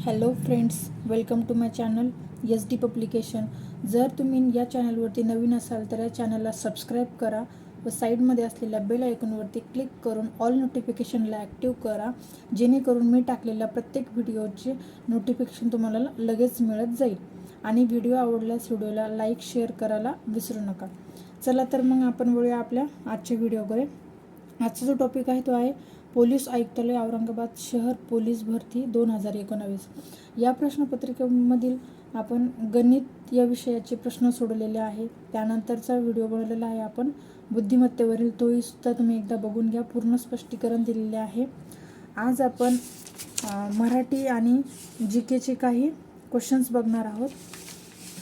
Hello friends welcome to my channel S D publication जर तुम्ही या चॅनलवरती नवीन असाल तर या चॅनलला सबस्क्राईब करा व साईडमध्ये असलेल्या बेल आयकॉनवरती क्लिक करून ऑल नोटिफिकेशनला ॲक्टिव्ह करा जेणेकरून मी टाकलेल्या प्रत्येक व्हिडिओचे नोटिफिकेशन तुम्हाला लगेच मिळत जाईल. आणि व्हिडिओ आवडल्यास व्हिडिओला लाईक शेअर करायला विसरू नका. चला तर मग आपण वळूया आपल्या आजच्या व्हिडिओकडे आजचा जो टॉपिक आहे तो आहे पोलीस आयुक्तालय औरंगाबाद शहर पोलीस भरती दोन हजार एकोणावीस. या प्रश्नपत्रिकेमधील आपण गणित या विषयाचे प्रश्न सोडवलेले आहे. त्यानंतरचा व्हिडिओ बनवलेला आहे. आपण बुद्धिमत्तेवरील तोही सुद्धा तुम्ही एकदा बघून घ्या. पूर्ण स्पष्टीकरण दिलेले आहे. आज आपण मराठी आणि जी केचे काही क्वेश्चन्स बघणार आहोत.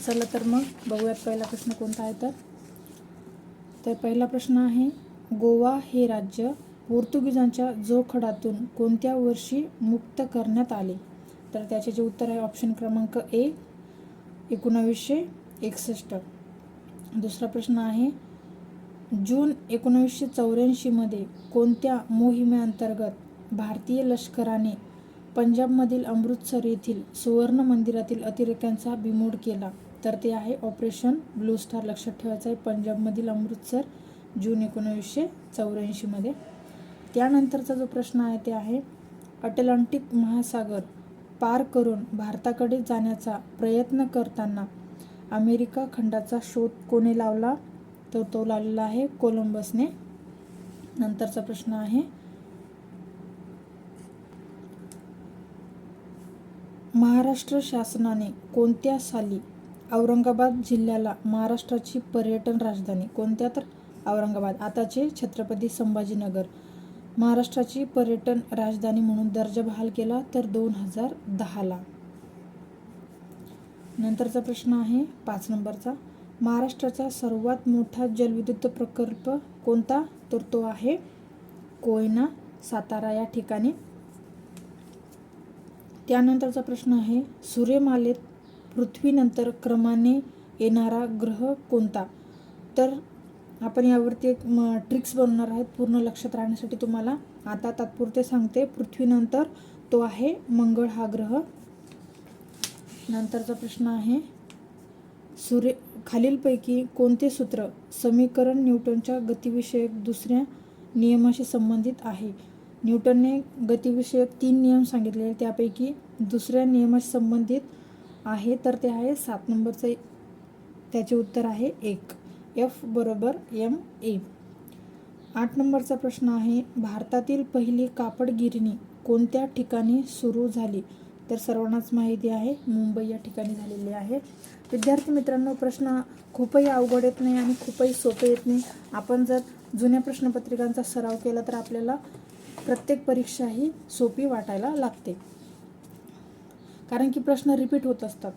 चला तर मग बघूयात पहिला प्रश्न कोणता आहे तर. तर पहिला प्रश्न आहे गोवा हे राज्य पोर्तुगीजांच्या जोखडातून कोणत्या वर्षी मुक्त करण्यात आले? तर त्याचे जे उत्तर आहे ऑप्शन क्रमांक ए एकोणावीसशे एकसष्ट. दुसरा प्रश्न आहे जून एकोणावीसशे चौऱ्याऐंशीमध्ये कोणत्या मोहिमेअंतर्गत भारतीय लष्कराने पंजाबमधील अमृतसर येथील सुवर्ण मंदिरातील अतिरेक्यांचा बिमोड केला? तर ते आहे ऑपरेशन ब्लू स्टार लक्षात ठेवायचं आहे पंजाबमधील अमृतसर जून एकोणावीसशे चौऱ्याऐंशीमध्ये त्यानंतरचा जो प्रश्न आहे ते आहे अटलांटिक महासागर पार करून भारताकडे जाण्याचा प्रयत्न करताना अमेरिका खंडाचा शोध कोणी लावला? तर तो लावलेला आहे कोलंबसने. नंतरचा प्रश्न आहे महाराष्ट्र शासनाने कोणत्या साली औरंगाबाद जिल्ह्याला महाराष्ट्राची पर्यटन राजधानी कोणत्या तर औरंगाबाद आताचे छत्रपती संभाजीनगर महाराष्ट्राची पर्यटन राजधानी म्हणून दर्जा बहाल केला तर दोन हजार दहाला. नंतरचा प्रश्न आहे पाच नंबरचा. महाराष्ट्राचा सर्वात मोठा जलविद्युत प्रकल्प कोणता? तर तो आहे कोयना सातारा या ठिकाणी. त्यानंतरचा प्रश्न आहे सूर्यमालेत पृथ्वीनंतर क्रमाने येणारा ग्रह कोणता? तर आपण यावरती एक ट्रिक्स बनवणार आहेत पूर्ण लक्षात राहण्यासाठी तुम्हाला. आता तात्पुरते सांगते पृथ्वीनंतर तो आहे मंगळ हा ग्रह. नंतरचा प्रश्न आहे सूर्य खालीलपैकी कोणते सूत्र समीकरण न्यूटनच्या गतिविषयक दुसऱ्या नियमाशी संबंधित आहे? न्यूटनने गतिविषयक तीन नियम सांगितले त्यापैकी दुसऱ्या नियमाशी संबंधित आहे तर ते आहे सात नंबरचं त्याचे उत्तर आहे एक. एफ बरोबर एम ए. आठ नंबरचा प्रश्न आहे भारतातील पहिली कापड गिरणी कोणत्या ठिकाणी सुरू झाली? तर सर्वांनाच माहिती आहे मुंबई या ठिकाणी झालेली आहे. विद्यार्थी मित्रांनो प्रश्न खूपही अवघड येत नाही आणि खूपही सोपे येत नाही. आपण जर जुन्या प्रश्नपत्रिकांचा सराव केला तर आपल्याला प्रत्येक परीक्षा ही सोपी वाटायला लागते. कारण की प्रश्न रिपीट होत असतात.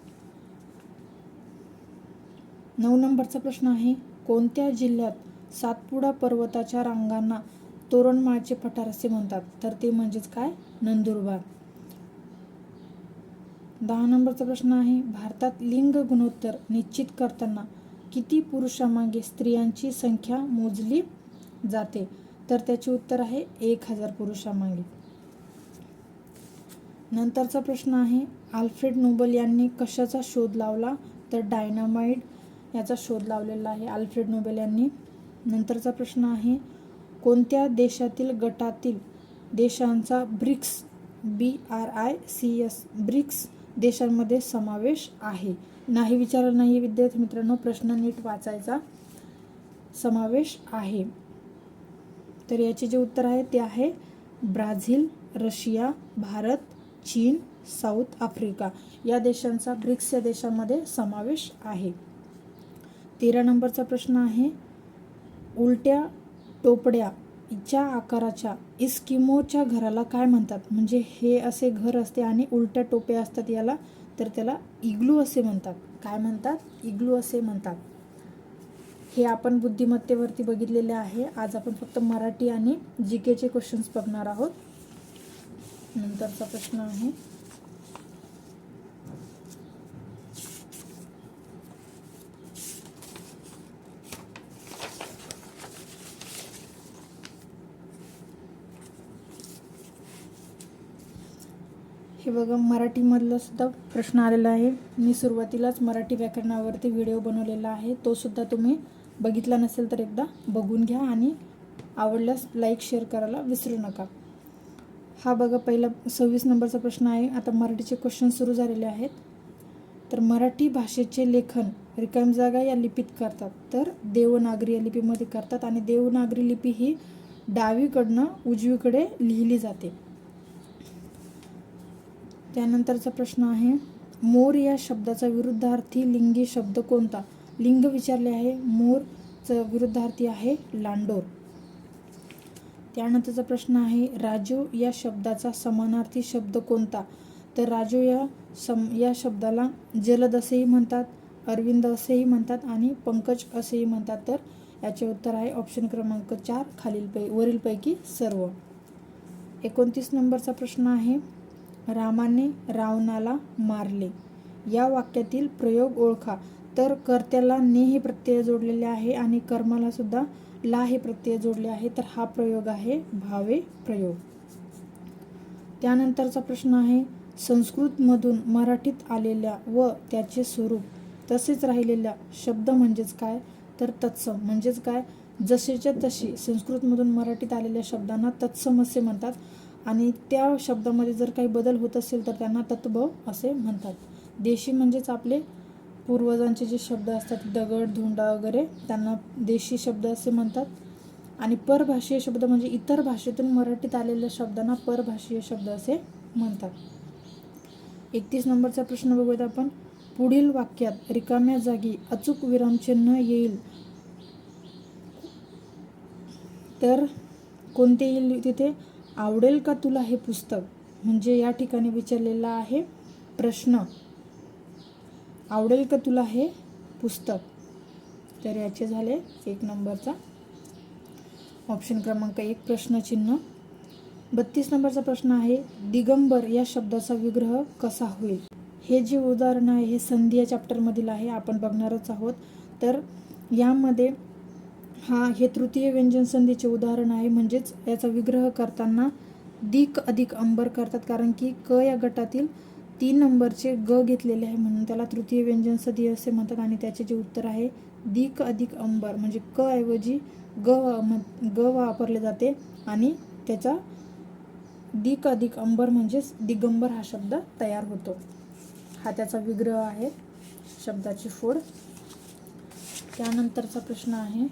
नऊ नंबरचा प्रश्न आहे कोणत्या जिल्ह्यात सातपुडा पर्वताच्या रांगांना तोरणमाळचे पठार असे म्हणतात? तर ते म्हणजेच काय? नंदुरबार. दहा नंबरचा प्रश्न आहे भारतात लिंग गुणोत्तर निश्चित करताना किती पुरुषामागे स्त्रियांची संख्या मोजली जाते? तर त्याचे उत्तर आहे एक हजार पुरुषामागे. नंतरचा प्रश्न आहे आल्फ्रेड नोबल यांनी कशाचा शोध लावला? तर डायनामाइड याचा शोध लावलेला आहे आल्फ्रेड नोबेल यांनी. नंतरचा प्रश्न आहे कोणत्या देशातील गटातील देशांचा BRICS B R I C S BRICS देशांमध्ये समावेश आहे? नाही विचारलं नाही विद्यार्थी मित्रांनो प्रश्न नीट वाचायचा समावेश आहे. तर याचे जे उत्तर आहे ते आहे ब्राझील रशिया भारत चीन साऊथ आफ्रिका. या देशांचा ब्रिक्स या देशांमध्ये समावेश आहे. तेरा नंबरचा प्रश्न आहे. उलट्या टोपड्याच्या आकाराच्या इस्किमोच्या घराला काय म्हणतात? म्हणजे हे असे घर असते आणि उलट्या टोप्या असतात याला तर त्याला इग्लू असे म्हणतात. काय म्हणतात? इग्लू असे म्हणतात. हे आपण बुद्धिमत्तेवरती बघितलेले आहे. आज आपण फक्त मराठी आणि जी केचे क्वेश्चन्स बघणार आहोत. नंतरचा प्रश्न आहे. हे बघा मराठीमधला सुद्धा प्रश्न आलेला आहे. मी सुरुवातीलाच मराठी व्याकरणावरती व्हिडिओ बनवलेला आहे. तो सुद्धा तुम्ही बघितला नसेल तर एकदा बघून घ्या आणि आवडल्यास लाईक शेअर करायला विसरू नका. हा बघा पहिला सव्वीस नंबरचा प्रश्न आहे. आता मराठीचे क्वेश्चन सुरू झालेले आहेत. तर मराठी भाषेचे लेखन रिकाम जागा या लिपीत करतात. तर देवनागरी या लिपीमध्ये करतात आणि देवनागरी लिपी ही डावीकडनं उजवीकडे लिहिली जाते. त्यानंतरचा प्रश्न आहे मोर या शब्दाचा विरुद्धार्थी लिंगी शब्द कोणता? लिंग विचारले आहे मोरचं विरुद्धार्थी आहे लांडोर. त्यानंतरचा प्रश्न आहे राजू या शब्दाचा समानार्थी शब्द कोणता? तर राजू या सम या शब्दाला जलद असेही म्हणतात अरविंद असेही म्हणतात आणि पंकज असेही म्हणतात. तर याचे उत्तर आहे ऑप्शन क्रमांक चार खालील पै वरीलपैकी सर्व. एकोणतीस नंबरचा प्रश्न आहे रामाने रावणाला मारले. या वाक्यातील प्रयोग ओळखा. तर कर्त्याला ने हे प्रत्यय जोडलेले आहे आणि कर्माला सुद्धा ला हे प्रत्यय जोडले आहे. तर हा प्रयोग आहे भावे प्रयोग. त्यानंतरचा प्रश्न आहे संस्कृतमधून मराठीत आलेल्या व त्याचे स्वरूप तसेच राहिलेल्या शब्द म्हणजेच काय? तर तत्सम म्हणजेच काय? जसेच्या तशी संस्कृतमधून मराठीत आलेल्या शब्दांना तत्सम असे म्हणतात. आणि त्या शब्दामध्ये जर काही बदल होत असेल तर त्यांना तत्व असे म्हणतात. देशी म्हणजेच आपले पूर्वजांचे जे शब्द असतात दगड धोंडा वगैरे त्यांना देशी शब्द असे म्हणतात. आणि परभाषीय शब्द म्हणजे इतर भाषेतून मराठीत आलेल्या शब्दांना परभाषीय शब्द असे म्हणतात. एकतीस नंबरचा प्रश्न बघूयात आपण. पुढील वाक्यात रिकाम्या जागी अचूक विरामचिन्ह येईल तर कोणते येईल तिथे? आवडेल का तुला हे पुस्तक? म्हणजे या ठिकाणी विचारलेला आहे प्रश्न. आवडेल का तुला हे पुस्तक? तर याचे झाले एक नंबरचा ऑप्शन क्रमांक एक प्रश्नचिन्ह. बत्तीस नंबरचा प्रश्न आहे दिगंबर या शब्दाचा विग्रह कसा होईल? हे जे उदाहरण आहे हे संधी या चॅप्टरमधील आहे आपण बघणारच आहोत. तर यामध्ये हा हे तृतीय व्यंजन संधीचे उदाहरण आहे. म्हणजेच याचा विग्रह करताना दिक अधिक अंबर करतात. कारण की क या गटातील तीन नंबरचे ग घेतलेले आहे. म्हणून त्याला तृतीय व्यंजन संधी असे म्हणतात आणि त्याचे जे उत्तर आहे दिक अधिक अंबर. म्हणजे क ऐवजी ग ग वापरले जाते आणि त्याचा दिक अधिक अंबर म्हणजेच दिगंबर हा शब्द तयार होतो. हा त्याचा विग्रह आहे शब्दाची फोड. त्यानंतरचा प्रश्न आहे.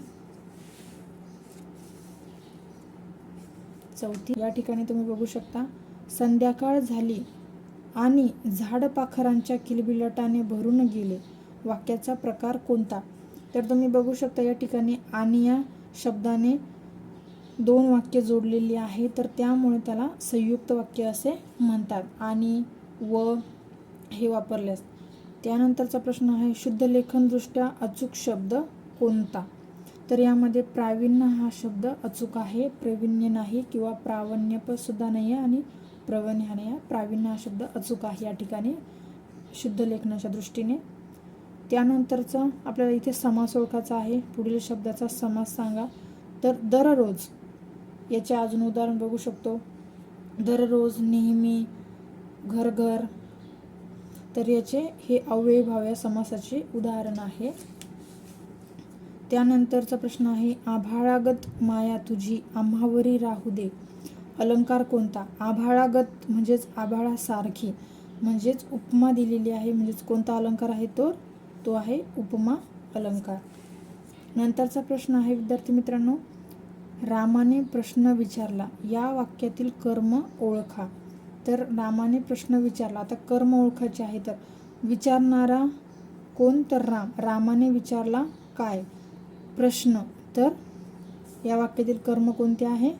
चौथी. या ठिकाणी तुम्ही बघू शकता संध्याकाळ झाली आणि झाडपाखरांच्या किलबिलटाने भरून गेले. वाक्याचा प्रकार कोणता? तर तुम्ही बघू शकता या ठिकाणी आणि या शब्दाने दोन वाक्य जोडलेली आहे. तर त्यामुळे त्याला संयुक्त वाक्य असे म्हणतात. आणि व हे वापरल्यास. त्यानंतरचा प्रश्न आहे शुद्ध लेखनदृष्ट्या अचूक शब्द कोणता? तर यामध्ये प्रावीण्य हा शब्द अचूक आहे प्रविण्य नाही किंवा प्रावण्य सुद्धा नाही आहे आणि प्रवण हा नाही आहे प्रावीण्य हा शब्द अचूक आहे या ठिकाणी शुद्ध लेखनाच्या दृष्टीने. त्यानंतरचा आपल्याला इथे समास ओळखायचा आहे. पुढील शब्दाचा समास सांगा. तर दररोज याचे अजून उदाहरण बघू शकतो. दररोज नेहमी घर घर तर याचे हे अव्ययभाव्य समासाचे उदाहरण आहे. त्यानंतरचा प्रश्न आहे आभाळागत माया तुझी आम्हावरी राहू दे. अलंकार कोणता? आभाळागत म्हणजेच आभाळासारखी. म्हणजेच उपमा दिलेली आहे. म्हणजेच कोणता अलंकार आहे तो? तो आहे उपमा अलंकार. नंतरचा प्रश्न आहे विद्यार्थी मित्रांनो. रामाने प्रश्न विचारला. या वाक्यातील कर्म ओळखा. तर रामाने प्रश्न विचारला. आता कर्म ओळखायचे आहे तर. विचारणारा कोण? तर राम. रामाने विचारला काय? प्रश्न. तर या वाक्यातील कर्म कोणते आहे?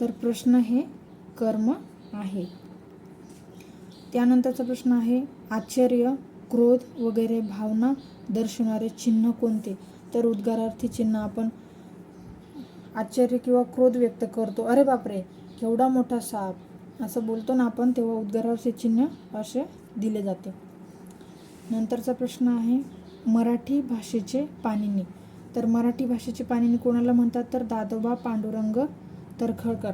तर प्रश्न हे कर्म आहे. त्यानंतरचा प्रश्न आहे आश्चर्य क्रोध वगैरे भावना दर्शवणारे चिन्ह कोणते? तर उद्गारार्थी चिन्ह आपण आश्चर्य किंवा क्रोध व्यक्त करतो. अरे बापरे केवढा मोठा साप. असं बोलतो ना आपण तेव्हा उद्गारार्थी चिन्ह असे दिले जाते. नंतरचा प्रश्न आहे मराठी भाषेचे पाणिनी. तर मराठी भाषेचे पाणिनी कोणाला म्हणतात? तर दादोबा पांडुरंग तरखडकर.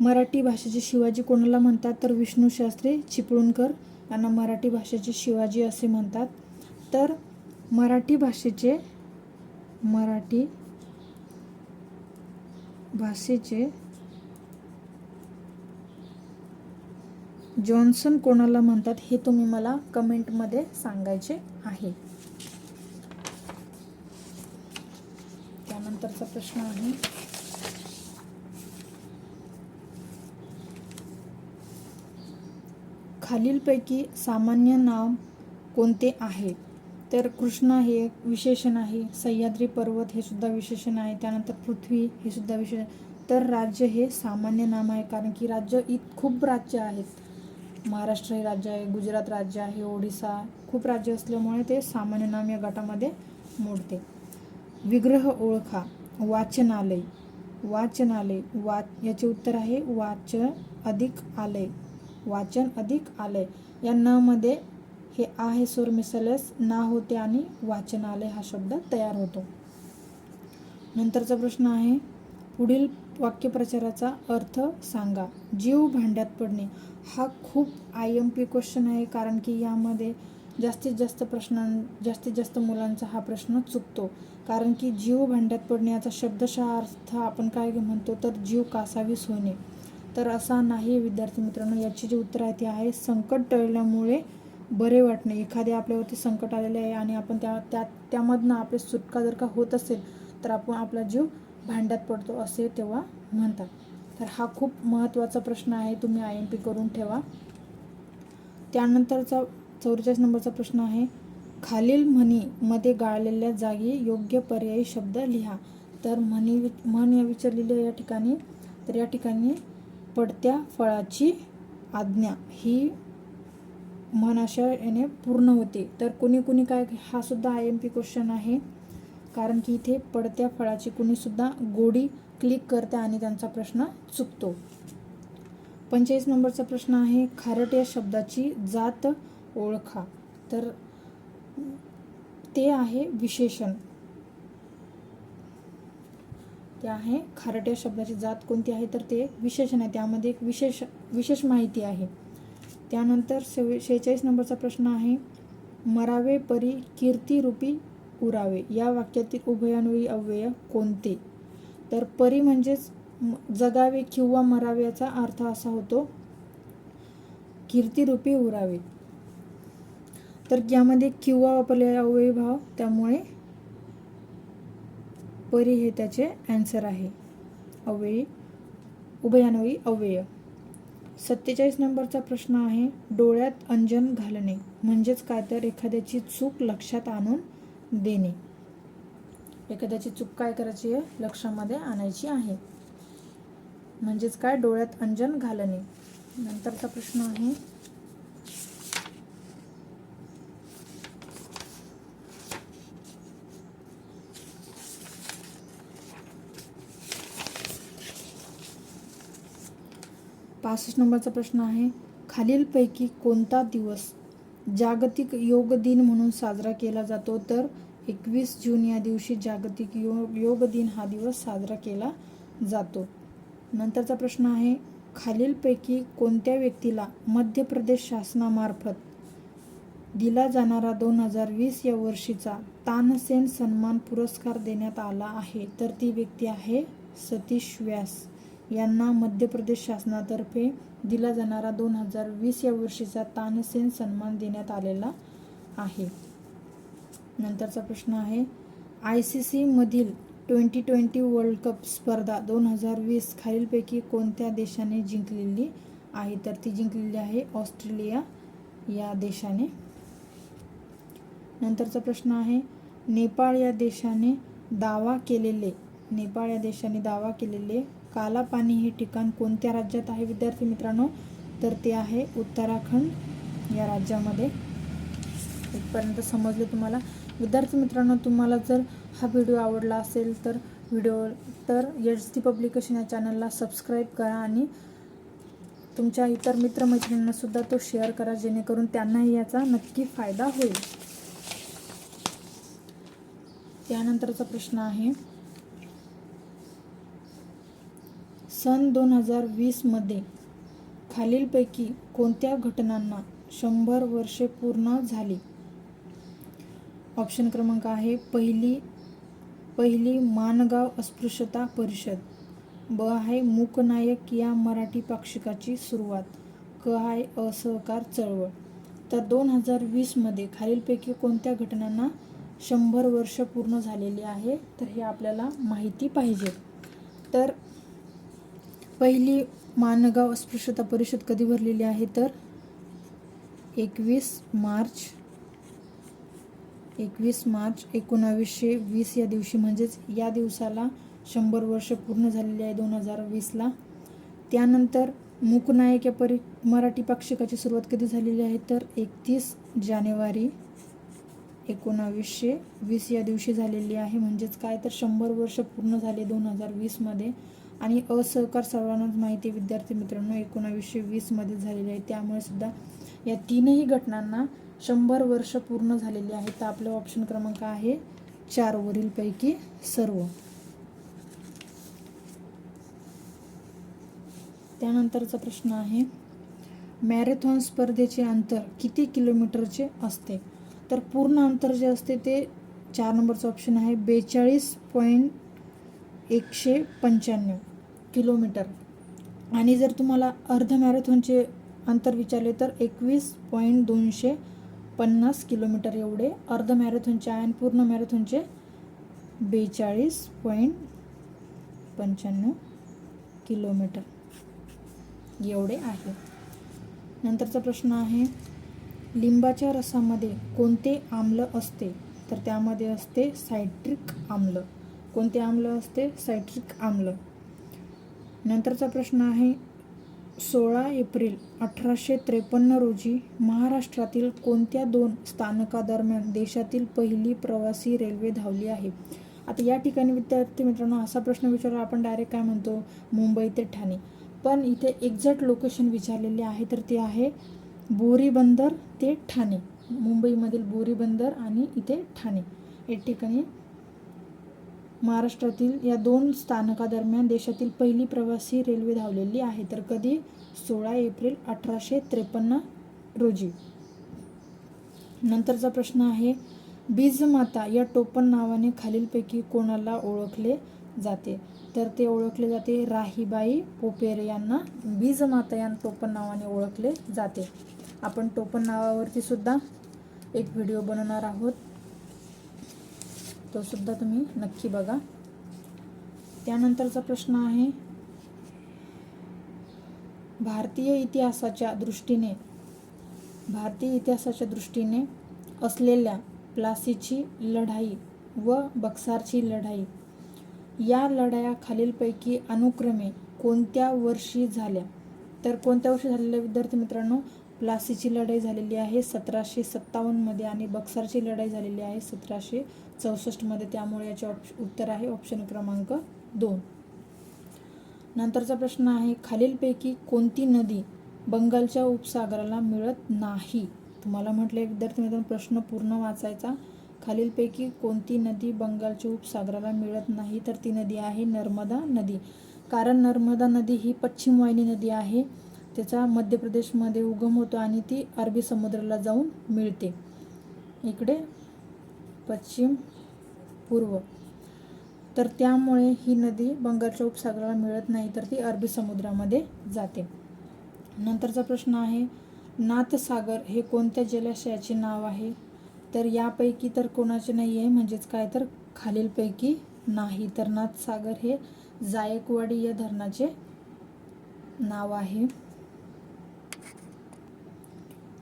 मराठी भाषेचे शिवाजी कोणाला म्हणतात? तर विष्णू शास्त्री चिपळूणकर यांना मराठी भाषेचे शिवाजी असे म्हणतात. तर मराठी भाषेचे मराठी भाषेचे जॉन्सन कोणाला म्हणतात? हे तुम्ही मला कमेंटमध्ये सांगायचे आहे. नंतरचा प्रश्न आहे. खालीलपैकी सामान्य नाव कोणते आहे? तर कृष्णा हे एक विशेषण आहे सह्याद्री पर्वत हे सुद्धा विशेषण आहे त्यानंतर पृथ्वी हे सुद्धा विशेषण तर राज्य हे सामान्य नाम आहे कारण की राज्य इत खूप राज्य आहेत. महाराष्ट्र हे राज्य आहे गुजरात राज्य आहे ओडिसा खूप राज्य असल्यामुळे ते सामान्य नाम या गटामध्ये मोडते. विग्रह ओळखा. वाचनालय. वाचनालय. वा याचे उत्तर आहे वाच अधिक आलय. वाचन अधिक आलय. या न मध्ये हे आ हे स्वर मिसळल्यास ना होते आणि वाचनालय हा शब्द तयार होतो. नंतरचा प्रश्न आहे पुढील वाक्यप्रचाराचा अर्थ सांगा. जीव भांड्यात पडणे. हा खूप आय एम पी क्वेश्चन आहे कारण की यामध्ये जास्तीत जास्त प्रश्नां जास्तीत जास्त मुलांचा हा प्रश्न चुकतो. कारण की जीव भांड्यात पडणे याचा शब्दशः अर्थ आपण काय म्हणतो तर जीव कासावीस होणे तर असा नाही विद्यार्थी मित्रांनो याची जी उत्तर आहे ती आहे संकट टळल्यामुळे बरे वाटणे. एखादे आपल्यावरती संकट आलेले आहे आणि आपण त्या त्या त्यामधनं आपली सुटका जर का होत असेल तर आपण आपला जीव भांड्यात पडतो असे तेव्हा म्हणतात. तर हा खूप महत्त्वाचा प्रश्न आहे तुम्ही आय एम पी करून ठेवा. त्यानंतरचा चौवेचाळीस नंबरचा प्रश्न आहे खालील म्हणी मध्ये गाळलेल्या जागी योग्य पर्यायी शब्द लिहा. तर म्हणी म्हण या विचारलेली या ठिकाणी तर या ठिकाणी पडत्या फळाची आज्ञा ही म्हण अशा याने पूर्ण होते. तर कुणी कुणी काय हा सुद्धा आय एम पी क्वेश्चन आहे. कारण की इथे पडत्या फळाची कुणीसुद्धा गोडी क्लिक करते आणि त्यांचा प्रश्न चुकतो. पंचेचाळीस नंबरचा प्रश्न आहे खारट या शब्दाची जात ओळखा. तर ते आहे विशेषण. ते आहे खारट्या शब्दाची जात कोणती आहे? तर ते विशेषण आहे. त्यामध्ये एक विशेष विशेष माहिती आहे. त्यानंतर शेव शेहेचाळीस नंबरचा प्रश्न आहे मरावे परी कीर्तिरूपी उरावे. या वाक्यातील उभयान्वयी अव्यय कोणते? तर परी म्हणजेच जगावे किंवा मरावे याचा अर्थ असा होतो कीर्तिरूपी उरावे. तर यामध्ये किंवा वापरलेला अव्ययभाव त्यामुळे परी हे त्याचे ॲन्सर आहे. अव्ययी उभयान्वयी अव्यय. सत्तेचाळीस नंबरचा प्रश्न आहे डोळ्यात अंजन घालणे म्हणजेच काय तर एखाद्याची चूक लक्षात आणून देणे. एखाद्याची चूक काय करायची आहे? लक्षामध्ये आणायची आहे. म्हणजेच काय? डोळ्यात अंजन घालणे. नंतरचा प्रश्न आहे पासष्ट नंबरचा प्रश्न आहे खालीलपैकी कोणता दिवस जागतिक योग दिन म्हणून साजरा केला जातो? तर एकवीस जून या दिवशी जागतिक योग योग दिन हा दिवस साजरा केला जातो. नंतरचा प्रश्न आहे खालीलपैकी कोणत्या व्यक्तीला मध्य प्रदेश शासनामार्फत दिला जाणारा दोन हजार वीस या वर्षीचा तानसेन सन्मान पुरस्कार देण्यात आला आहे? तर ती व्यक्ती आहे सतीश व्यास. यांना मध्य प्रदेश शासनातर्फे दिला जाणारा दोन हजार वीस या वर्षीचा तानसेन सन्मान देण्यात आलेला आहे. नंतरचा प्रश्न आहे आय सी सीमधील ट्वेंटी ट्वेंटी वर्ल्ड कप स्पर्धा दोन हजार वीस खालीलपैकी कोणत्या देशाने जिंकलेली आहे? तर ती जिंकलेली आहे ऑस्ट्रेलिया या देशाने. नंतरचा प्रश्न आहे नेपाळ या देशाने दावा केलेले नेपाळ या देशाने दावा केलेले कालापानी हे ठिकाण कोणत्या राज्यात आहे विद्यार्थी मित्रांनो? तर ते आहे उत्तराखंड या राज्यामध्ये. इथपर्यंत समजले तुम्हाला. विद्यार्थी मित्रांनो तुम्हाला जर हा व्हिडिओ आवडला असेल तर व्हिडिओ तर एच डी पब्लिकेशन या चॅनलला सबस्क्राईब करा आणि तुमच्या इतर मित्रमैत्रिणींनासुद्धा तो शेअर करा जेणेकरून त्यांनाही याचा नक्की फायदा होईल. त्यानंतरचा प्रश्न आहे सन दोन हजार वीसमध्ये खालीलपैकी कोणत्या घटनांना शंभर वर्षे पूर्ण झाली? ऑप्शन क्रमांक आहे पहिली पहिली माणगाव अस्पृश्यता परिषद. ब आहे मूकनायक या मराठी पाक्षिकाची सुरुवात. क आहे असहकार चळवळ. तर दोन हजार वीसमध्ये खालीलपैकी कोणत्या घटनांना शंभर वर्ष पूर्ण झालेली आहे? तर हे आपल्याला माहिती पाहिजे. तर पहिली मानगाव अस्पृश्यता परिषद कधी भरलेली आहे तर? एकवीस मार्च एकवीस मार्च एकोणावीसशे वीस या दिवशी. म्हणजेच या दिवसाला शंभर वर्ष पूर्ण झालेली आहे दोन हजार वीसला. त्यानंतर मूकनायक या परि मराठी पाक्षिकाची सुरुवात कधी झालेली आहे तर? एकतीस जानेवारी एकोणावीसशे वीस या दिवशी झालेली आहे. म्हणजेच काय तर शंभर वर्ष पूर्ण झाले दोन हजार वीसमध्ये. आणि असहकार सर्वांनाच माहिती विद्यार्थी मित्रांनो एकोणावीसशे वीसमध्ये झालेली आहे. त्यामुळे सुद्धा या तीनही घटनांना शंभर वर्ष पूर्ण झालेली आहे तर आपलं ऑप्शन क्रमांक आहे चार वरीलपैकी सर्व. त्यानंतरचा प्रश्न आहे मॅरेथॉन स्पर्धेचे अंतर किती किलोमीटरचे असते? तर पूर्ण अंतर जे असते ते चार नंबरचं ऑप्शन आहे बेचाळीस पॉईंट एकशे पंच्याण्णव. किलोमीटर. आणि जर तुम्हाला अर्ध मॅरेथॉनचे अंतर विचारले तर एकवीस पॉईंट दोनशे पन्नास किलोमीटर एवढे अर्ध मॅरेथॉनचे आणि पूर्ण मॅरेथॉनचे बेचाळीस पॉईंट पंच्याण्णव किलोमीटर एवढे आहे. नंतरचा प्रश्न आहे लिंबाच्या रसामध्ये कोणते आम्ल असते? तर त्यामध्ये असते सायट्रिक आम्ल. कोणते आम्ल असते? सायट्रिक आम्ल. नंतरचा प्रश्न आहे सोळा एप्रिल अठराशे त्रेपन्न रोजी महाराष्ट्रातील कोणत्या दोन स्थानकादरम्यान देशातील पहिली प्रवासी रेल्वे धावली आहे? आता या ठिकाणी विद्यार्थी मित्रांनो असा प्रश्न विचारला आपण डायरेक्ट काय म्हणतो? मुंबई ते ठाणे. पण इथे एक्झॅक्ट लोकेशन विचारलेले आहे तर ते आहे बोरी बंदर ते ठाणे. मुंबईमधील बोरी बंदर आणि इथे ठाणे. या ठिकाणी महाराष्ट्रातील या दोन स्थानकादरम्यान देशातील पहिली प्रवासी रेल्वे धावलेली आहे. तर कधी? सोळा एप्रिल अठराशे त्रेपन्न रोजी. नंतरचा प्रश्न आहे बीजमाता या टोपण नावाने खालीलपैकी कोणाला ओळखले जाते? तर ते ओळखले जाते राहीबाई पोपेरे यांना. बीजमाता या टोपण नावाने ओळखले जाते. आपण टोपण नावावरती सुद्धा एक व्हिडिओ बनवणार आहोत. तोसुद्धा तुम्ही नक्की बघा. त्यानंतरचा प्रश्न आहे भारतीय इतिहासाच्या दृष्टीने भारतीय इतिहासाच्या दृष्टीने असलेल्या प्लासीची लढाई व बक्सारची लढाई या लढाया खालीलपैकी अनुक्रमे कोणत्या वर्षी झाल्या? तर कोणत्या वर्षी झालेल्या विद्यार्थी मित्रांनो? प्लासीची लढाई झालेली आहे सतराशे सत्तावन्नमध्ये आणि बक्सारची लढाई झालेली आहे सतराशे चौसष्टमध्ये त्यामुळे याचे ऑप्श उत्तर आहे ऑप्शन क्रमांक दोन. नंतरचा प्रश्न आहे खालीलपैकी कोणती नदी बंगालच्या उपसागराला मिळत नाही? तुम्हाला म्हटलं विद्यार्थी मित्रांनो प्रश्न पूर्ण वाचायचा. खालीलपैकी कोणती नदी बंगालच्या उपसागराला मिळत नाही? तर ती नदी आहे नर्मदा नदी. कारण नर्मदा नदी ही पश्चिम वाहिनी नदी आहे. त्याचा मध्य प्रदेशमध्ये उगम होतो आणि ती अरबी समुद्राला जाऊन मिळते. इकडे पश्चिम पूर्व. तर त्यामुळे ही नदी बंगालच्या उपसागराला मिळत नाही तर ती अरबी समुद्रामध्ये जाते. नंतरचा प्रश्न आहे नाथसागर हे कोणत्या जलाशयाचे नाव आहे? तर यापैकी तर कोणाचे नाही आहे म्हणजेच काय तर खालीलपैकी नाही. तर नाथसागर हे जायकवाडी या धरणाचे नाव आहे.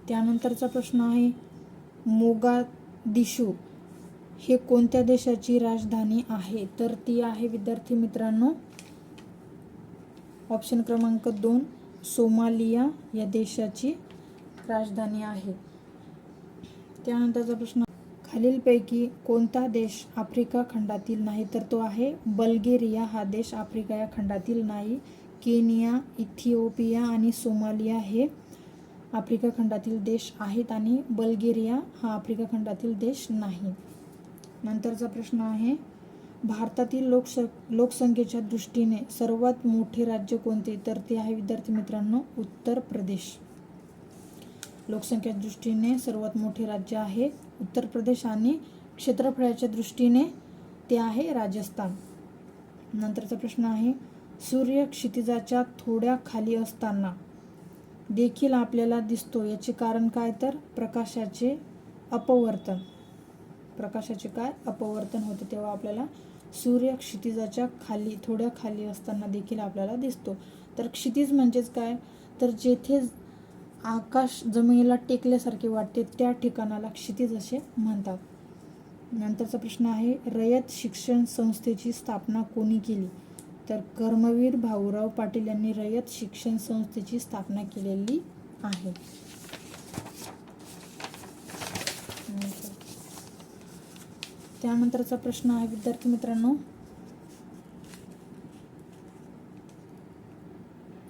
त्यानंतरचा प्रश्न आहे मोगादिशू. हे कोणत्या देशाची राजधानी आहे? तर ती आहे विद्यार्थी मित्रांनो ऑप्शन क्रमांक दोन सोमालिया या देशाची राजधानी आहे. त्यानंतरचा प्रश्न खालीलपैकी कोणता देश आफ्रिका खंडातील नाही? तर तो आहे बल्गेरिया. हा देश आफ्रिका या खंडातील नाही. केनिया इथिओपिया आणि सोमालिया हे आफ्रिका खंडातील देश आहेत आणि बल्गेरिया हा आफ्रिका खंडातील देश नाही. नंतरचा प्रश्न आहे भारतातील लोकस लोकसंख्येच्या दृष्टीने सर्वात मोठे राज्य कोणते? तर ते आहे विद्यार्थी मित्रांनो उत्तर प्रदेश. लोकसंख्या दृष्टीने सर्वात मोठे राज्य आहे उत्तर प्रदेश आणि क्षेत्रफळाच्या दृष्टीने ते आहे राजस्थान. नंतरचा प्रश्न आहे सूर्य क्षितिजाच्या थोड्या खाली असताना देखील आपल्याला दिसतो याचे कारण काय? तर प्रकाशाचे अपवर्तन. प्रकाशाचे काय अपवर्तन होते तेव्हा आपल्याला सूर्य क्षितिजाच्या खाली थोड्या खाली असताना देखील आपल्याला दिसतो. तर क्षितिज म्हणजेच काय? तर जेथे आकाश जमिनीला टेकल्यासारखे वाटते त्या ठिकाणाला क्षितिज असे म्हणतात. नंतरचा प्रश्न आहे रयत शिक्षण संस्थेची स्थापना कोणी केली? तर कर्मवीर भाऊराव पाटील यांनी रयत शिक्षण संस्थेची स्थापना केलेली आहे. त्यानंतरचा प्रश्न आहे विद्यार्थी मित्रांनो.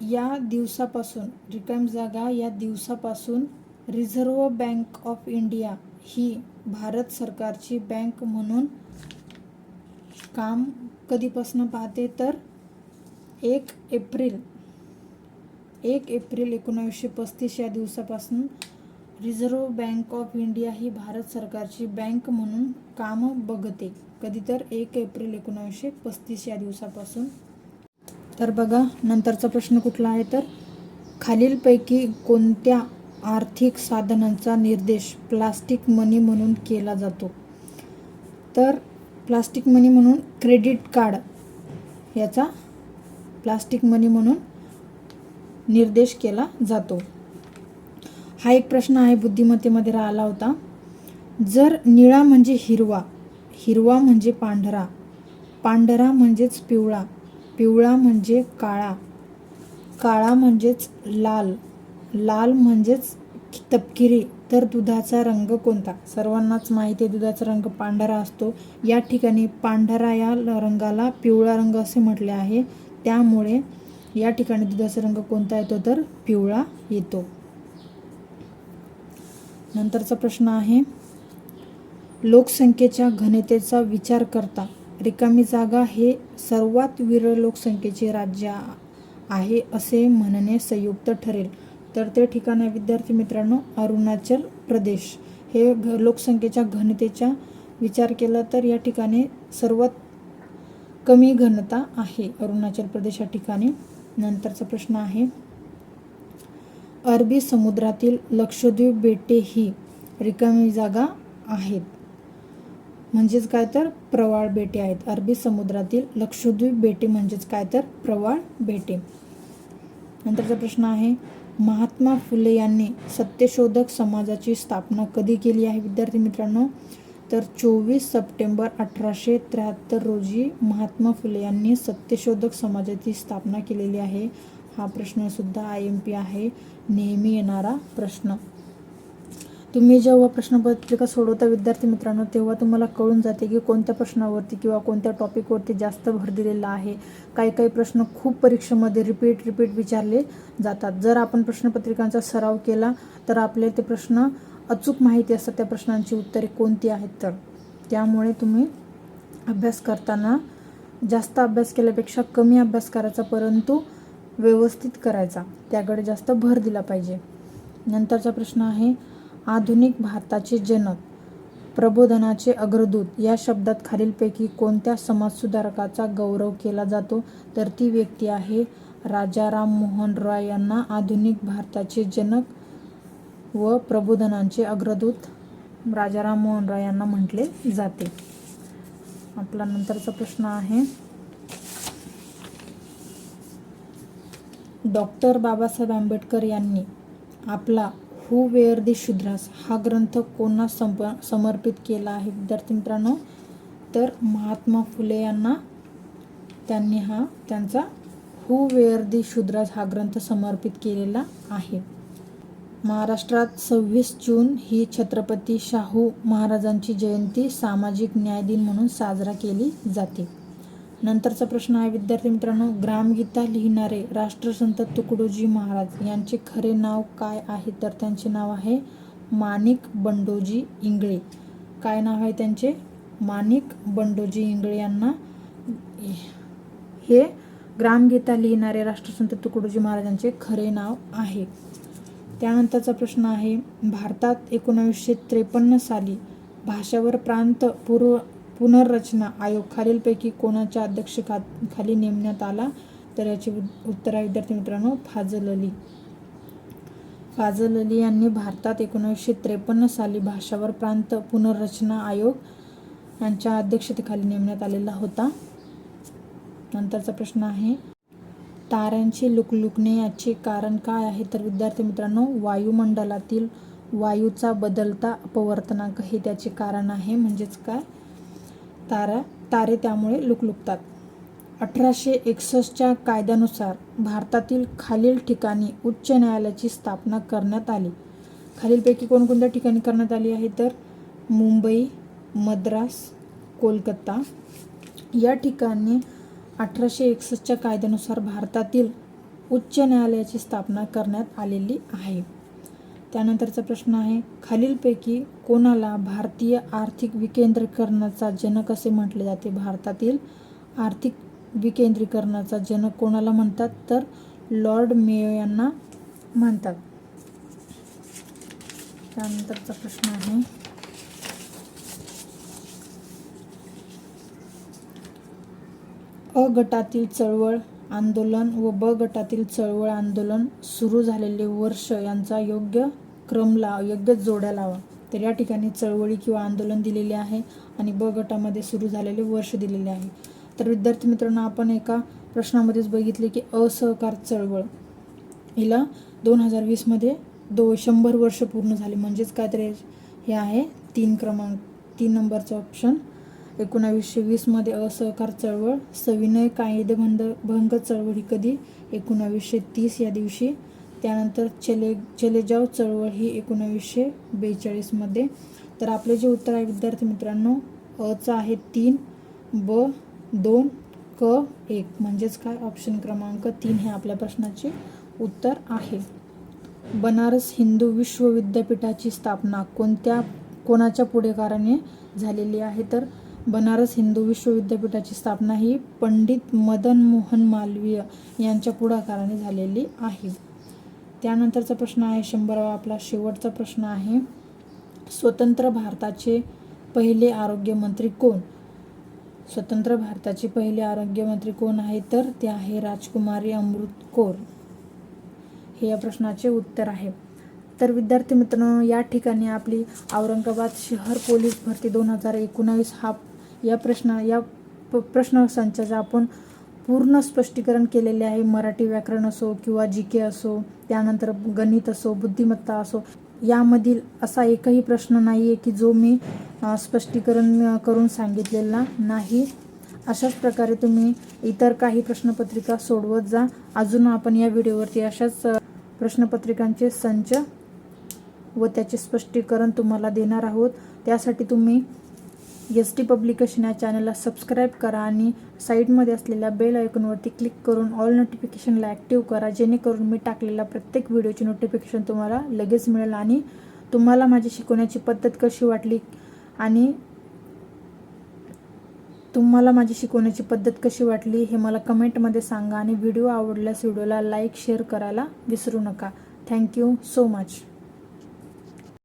या दिवसापासून रिकाम जागा या दिवसापासून रिझर्व्ह बँक ऑफ इंडिया ही भारत सरकारची बँक म्हणून काम कधीपासून पाहते तर एक एप्रिल एक एप्रिल एकोणावीसशे पस्तीस या दिवसापासून रिझर्व्ह बँक ऑफ इंडिया ही भारत सरकारची बँक म्हणून काम बघते. कधी तर एक एप्रिल एकोणावीसशे पस्तीस या दिवसापासून. तर बघा नंतरचा प्रश्न कुठला आहे तर? खालीलपैकी कोणत्या आर्थिक साधनांचा निर्देश प्लास्टिक मनी म्हणून केला जातो? तर प्लास्टिक मनी म्हणून क्रेडिट कार्ड याचा प्लास्टिक मनी म्हणून निर्देश केला जातो. हा एक प्रश्न आहे बुद्धिमत्तेमध्ये राहिला होता. जर निळा म्हणजे हिरवा हिरवा म्हणजे पांढरा पांढरा म्हणजेच पिवळा पिवळा म्हणजे काळा काळा म्हणजेच लाल लाल म्हणजेच तपकिरी तर दुधाचा रंग कोणता? सर्वांनाच माहिती आहे दुधाचा रंग पांढरा असतो. या ठिकाणी पांढरा या रंगाला पिवळा रंग असे म्हटले आहे. त्यामुळे या ठिकाणी दुधाचा रंग कोणता येतो? तर पिवळा येतो. नंतरचा प्रश्न आहे लोकसंख्येच्या घनतेचा विचार करता रिकामी जागा हे सर्वात विरळ लोकसंख्येचे राज्य आहे असे म्हणणे संयुक्त ठरेल. तर ते ठिकाण आहे विद्यार्थी मित्रांनो अरुणाचल प्रदेश हे घ लोकसंख्येच्या घनतेचा विचार केला तर या ठिकाणी सर्वात कमी घनता आहे. अरुणाचल प्रदेश या ठिकाणी नंतरचा प्रश्न आहे. अरबी समुद्रातील लक्षद्वीप बेटे ही रिकामी जागा आहेत. म्हणजेच काय तर प्रवाळ बेटे आहेत. अरबी समुद्रातील लक्षद्वीप बेटे म्हणजेच काय तर प्रवाळ बेटे. नंतरचा प्रश्न आहे महात्मा फुले यांनी सत्यशोधक समाजाची स्थापना कधी केली आहे? विद्यार्थी मित्रांनो तर चोवीस सप्टेंबर अठराशे त्र्याहत्तर रोजी महात्मा फुले यांनी सत्यशोधक समाजाची स्थापना केलेली आहे. हा प्रश्नसुद्धा आय एम पी आहे. नेहमी येणारा प्रश्न. तुम्ही जेव्हा प्रश्नपत्रिका सोडवता विद्यार्थी मित्रांनो तेव्हा तुम्हाला कळून जाते की कोणत्या प्रश्नावरती किंवा कोणत्या टॉपिकवरती जास्त भर दिलेला आहे. काही काही प्रश्न खूप परीक्षेमध्ये रिपीट रिपीट विचारले जातात. जर आपण प्रश्नपत्रिकांचा सराव केला तर आपले ते प्रश्न अचूक माहिती असतात त्या प्रश्नांची उत्तरे कोणती आहेत तर. त्यामुळे तुम्ही अभ्यास करताना जास्त अभ्यास केल्यापेक्षा कमी अभ्यास करायचा परंतु व्यवस्थित करायचा. त्याकडे जास्त भर दिला पाहिजे. नंतरचा प्रश्न आहे आधुनिक भारताचे जनक प्रबोधनाचे अग्रदूत या शब्दात खालीलपैकी कोणत्या समाजसुधारकाचा गौरव केला जातो? तर ती व्यक्ती आहे राजाराम मोहन रॉय यांना आधुनिक भारताचे जनक व प्रबोधनांचे अग्रदूत राजाराम मोहन रॉय यांना म्हटले जाते. आपला नंतरचा प्रश्न आहे. डॉक्टर बाबासाहेब आंबेडकर यांनी आपला हू वेअर दी शुद्रास? हा ग्रंथ कोणास संप समर्पित केला आहे? विद्यार्थी मित्रांनो तर महात्मा फुले यांना त्यांनी हा त्यांचा हू वेअर दी शुद्रास हा ग्रंथ समर्पित केलेला आहे. महाराष्ट्रात सव्वीस जून ही छत्रपती शाहू महाराजांची जयंती सामाजिक न्याय दिन म्हणून साजरा केली जाते. नंतरचा प्रश्न आहे विद्यार्थी मित्रांनो ग्रामगीता लिहिणारे राष्ट्रसंत तुकडोजी महाराज यांचे खरे नाव काय आहे? तर त्यांचे नाव आहे माणिक बंडोजी इंगळे. काय नाव आहे त्यांचे? माणिक बंडोजी इंगळे यांना हे ग्रामगीता लिहिणारे राष्ट्रसंत तुकडोजी महाराजांचे खरे नाव आहे. त्यानंतरचा प्रश्न आहे भारतात एकोणावीसशे त्रेपन्न साली भाषावर प्रांत पूर्व पुनर्रचना आयोग खालीलपैकी कोणाच्या अध्यक्षखा खाली नेमण्यात आला तर याचे उत्तर आहे विद्यार्थी मित्रांनो फाजल अली. फाजल अली यांनी भारतात एकोणीसशे त्रेपन्न साली भाषावर प्रांत पुनर्रचना आयोग यांच्या अध्यक्षतेखाली नेमण्यात आलेला होता. नंतरचा प्रश्न आहे ताऱ्यांचे लुकलुकणे याचे कारण काय आहे? तर विद्यार्थी मित्रांनो वायुमंडलातील वायूचा बदलता अपवर्तनांक हे त्याचे कारण आहे. म्हणजेच काय? तारा तारे त्यामुळे लुकलुकतात. अठराशे एकसष्टच्या कायद्यानुसार भारतातील खालील ठिकाणी उच्च न्यायालयाची स्थापना करण्यात आली. खालीलपैकी कोणकोणत्या ठिकाणी करण्यात आली आहे तर मुंबई मद्रास कोलकाता. या ठिकाणी अठराशे एकसष्टच्या कायद्यानुसार भारतातील उच्च न्यायालयाची स्थापना करण्यात आलेली आहे. त्यानंतरचा प्रश्न आहे खालीलपैकी कोणाला भारतीय आर्थिक विकेंद्रीकरणाचा जनक असे म्हटले जाते? भारतातील आर्थिक विकेंद्रीकरणाचा जनक कोणाला म्हणतात? तर लॉर्ड मेयो यांना म्हणतात. त्यानंतरचा प्रश्न आहे अ गटातील चळवळ आंदोलन व ब गटातील चळवळ आंदोलन सुरू झालेले वर्ष यांचा योग्य क्रम ला योग्य जोड्या लावा. तर या ठिकाणी चळवळी किंवा आंदोलन दिलेले आहे आणि ब गटामध्ये सुरू झालेले वर्ष दिलेले आहे. तर विद्यार्थी मित्रांनो आपण एका प्रश्नामध्येच बघितले की असहकार चळवळ. हिला दोन हजार वीसमध्ये दो शंभर वर्ष पूर्ण झाले. म्हणजेच काय तरी हे आहे तीन क्रमांक तीन नंबरचं ऑप्शन एकोणावीसशे वीसमध्ये असहकार चळवळ सविनय कायदेभंग भंग चळवळ ही कधी? एकोणावीसशे तीस या दिवशी. त्यानंतर चले चलेजाव चळवळ ही एकोणावीसशे बेचाळीसमध्ये. तर आपले जे उत्तर आहे विद्यार्थी मित्रांनो अचं आहे तीन ब दोन क एक. म्हणजेच काय? ऑप्शन क्रमांक तीन हे आपल्या प्रश्नाचे उत्तर आहे. बनारस हिंदू विश्वविद्यापीठाची स्थापना कोणत्या कोणाच्या पुढेकाराने झालेली आहे? तर बनारस हिंदू विश्वविद्यापीठाची स्थापना ही पंडित मदन मोहन मालवीय यांच्या पुढाकाराने झालेली आहे. त्यानंतरचा प्रश्न आहे शंभरावा आपला शेवटचा प्रश्न आहे. स्वतंत्र भारताचे पहिले आरोग्यमंत्री कोण? स्वतंत्र भारताचे पहिले आरोग्यमंत्री कोण आहे? तर ते आहे राजकुमारी अमृत कौर. हे या प्रश्नाचे उत्तर आहे. तर विद्यार्थी मित्रांनो या ठिकाणी आपली औरंगाबाद शहर पोलीस भरती दोन हजार एकोणावीस हा या प्रश्न या प प्रश्न संचाचं आपण पूर्ण स्पष्टीकरण केलेले आहे मराठी व्याकरण असो किंवा जी के असो त्यानंतर गणित असो बुद्धिमत्ता असो यामधील असा एकही प्रश्न नाही आहे की जो मी स्पष्टीकरण करून सांगितलेला नाही. अशाच प्रकारे तुम्ही इतर काही प्रश्नपत्रिका सोडवत जा. अजून आपण या व्हिडिओवरती अशाच प्रश्नपत्रिकांचे संच व त्याचे स्पष्टीकरण तुम्हाला देणार आहोत. त्यासाठी तुम्ही एस टी पब्लिकेशन या चॅनलला सबस्क्राईब करा आणि साईडमध्ये असलेल्या बेल आयकॉनवरती क्लिक करून ऑल नोटिफिकेशनला ॲक्टिव्ह करा जेणेकरून मी टाकलेल्या प्रत्येक व्हिडिओची नोटिफिकेशन तुम्हाला लगेच मिळेल आणि तुम्हाला माझी शिकवण्याची पद्धत कशी वाटली आणि तुम्हाला माझी शिकवण्याची पद्धत कशी वाटली हे मला कमेंटमध्ये सांगा आणि व्हिडिओ आवडल्यास व्हिडिओला लाईक शेअर करायला विसरू नका. Thank you so much.